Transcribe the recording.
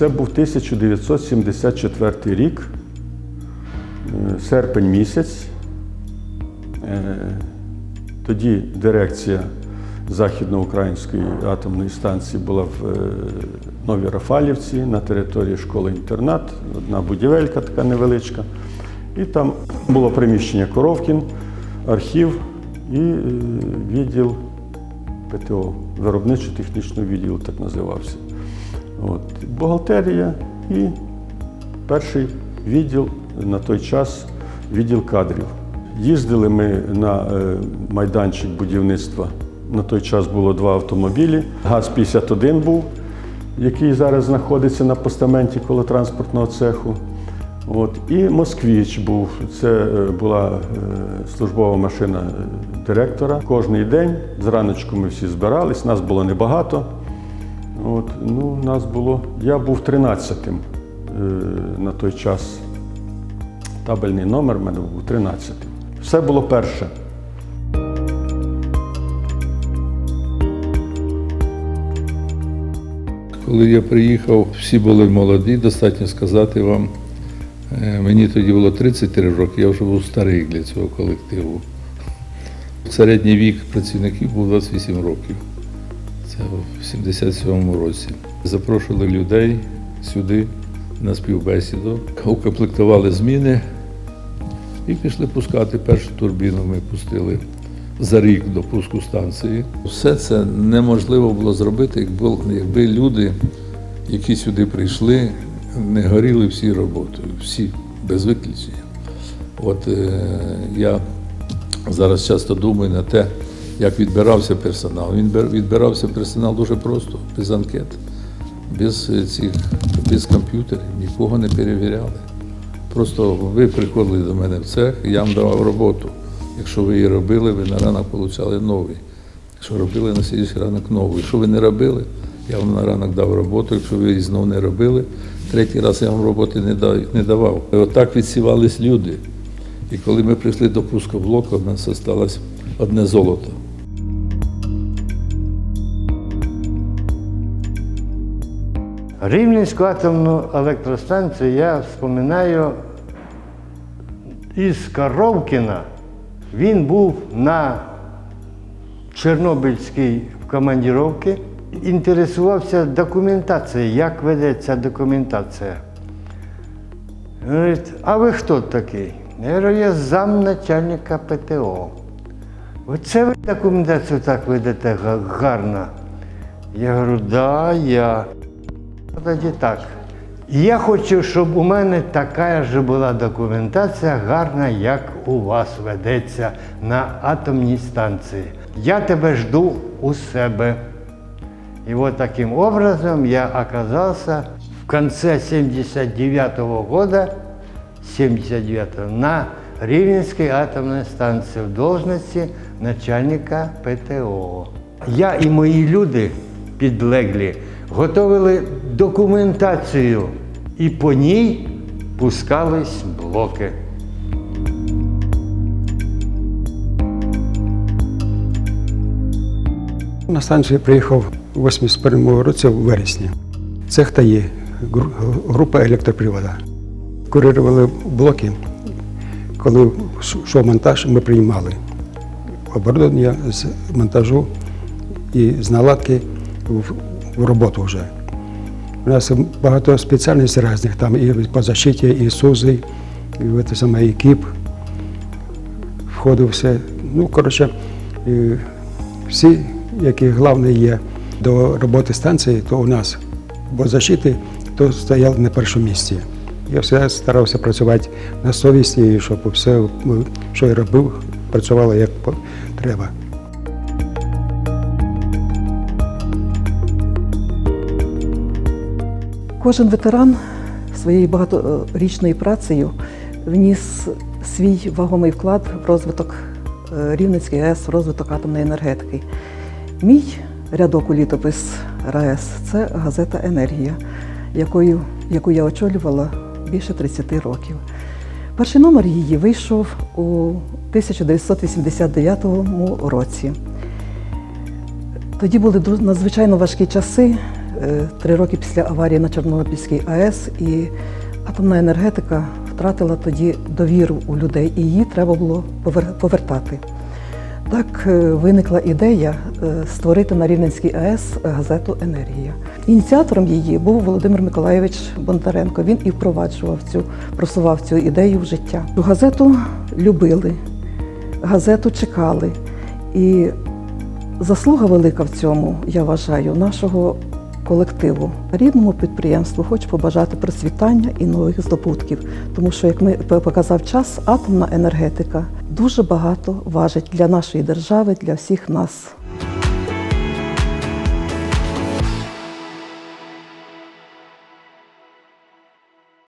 Це був 1974 рік, е, серпень місяць. Е, Тоді дирекція Західноукраїнської атомної станції була в е, Новій Рафалівці на території школи-інтернат, одна будівелька така невеличка. І там було приміщення Коровкін, архів і відділ ПТО, виробничо-технічного відділу, так називався. От. Бухгалтерія і перший відділ на той час відділ кадрів. Їздили ми на е, майданчик будівництва. На той час було два автомобілі. ГАЗ-51 був, який зараз знаходиться на постаменті коло транспортного цеху. От. І Москвіч був. Це е, була е, службова машина директора. Кожний день зраночку ми всі збирались, нас було небагато. От, ну, нас було. Я був 13-тим е, на той час. Табельний номер в мене був 13-тим. Все було перше. Коли я приїхав, всі були молоді, достатньо сказати вам. Е, Мені тоді було 33 роки, я вже був старий для цього колективу. Середній вік працівників був 28 років. В 77-му році. Запрошували людей сюди на співбесіду, укомплектували зміни і пішли пускати. Першу турбіну ми пустили за рік до пуску станції. Все це неможливо було зробити, якби люди, які сюди прийшли, не горіли всі роботою, всі без виключення. От е, я зараз часто думаю на те, як відбирався персонал. Він відбирався персонал дуже просто, без анкет, без е, цих, без комп'ютерів, нікого не перевіряли. Просто ви приходили до мене в цех, я вам давав роботу. Якщо ви її робили, ви на ранок отримали новий. Якщо робили на слідчий ранок новий. Якщо ви не робили, я вам на ранок дав роботу. Якщо ви її знову не робили, третій раз я вам роботи не давав. І отак відсівались люди. І коли ми прийшли до пускоблоку, у нас залишилось одне золото. Рівненську атомну електростанцію я вспоминаю із Коровкіна. Він був на Чорнобильській командіровці, інтересувався документацією, як ведеться документація. Говорить, а ви хто такий? Я говорю, я замначальника ПТО. Оце ви документацію так ведете га- гарно. Я говорю, да, я. Тоді так. Я хочу, щоб у мене така ж була документація гарна, як у вас ведеться на атомній станції. Я тебе жду у себе. И вот таким образом я оказался в конце 79 года, 79 на Рівненській атомной станції в должності начальника ПТО. Я і мої люди підлеглі готовили документацію і по ній пускались блоки. На станцію приїхав у 81 році в вересні. Цех ТАї, гру- група електропривода. Курирували блоки. Коли йшов монтаж, ми приймали оборудовання з монтажу і з наладки в, в роботу вже. У нас багато спеціальностей різних, там і по защиті, і СУЗи, і це саме і КІП. Входив все. Ну, коротше, всі, які головне є до роботи станції, то у нас, бо защити, то стояли на першому місці. Я все старався працювати на совісті, щоб все, що я робив, працювало як треба. Кожен ветеран своєю багаторічною працею вніс свій вагомий вклад в розвиток е, Рівненської АЕС, в розвиток атомної енергетики. Мій рядок у літопис РаЕС це газета Енергія, якою, яку я очолювала більше 30 років. Перший номер її вийшов у 1989 році. Тоді були надзвичайно важкі часи. Е, три роки після аварії на Чорнобильській АЕС, і атомна енергетика втратила тоді довіру у людей, і її треба було повертати. Так е, виникла ідея е, створити на Рівненській АЕС газету Енергія. Ініціатором її був Володимир Миколайович Бондаренко. Він і впроваджував цю, просував цю ідею в життя. Газету любили, газету чекали. І заслуга велика в цьому, я вважаю, нашого колективу. Рідному підприємству хочу побажати процвітання і нових здобутків, тому що, як ми показав час, атомна енергетика дуже багато важить для нашої держави, для всіх нас.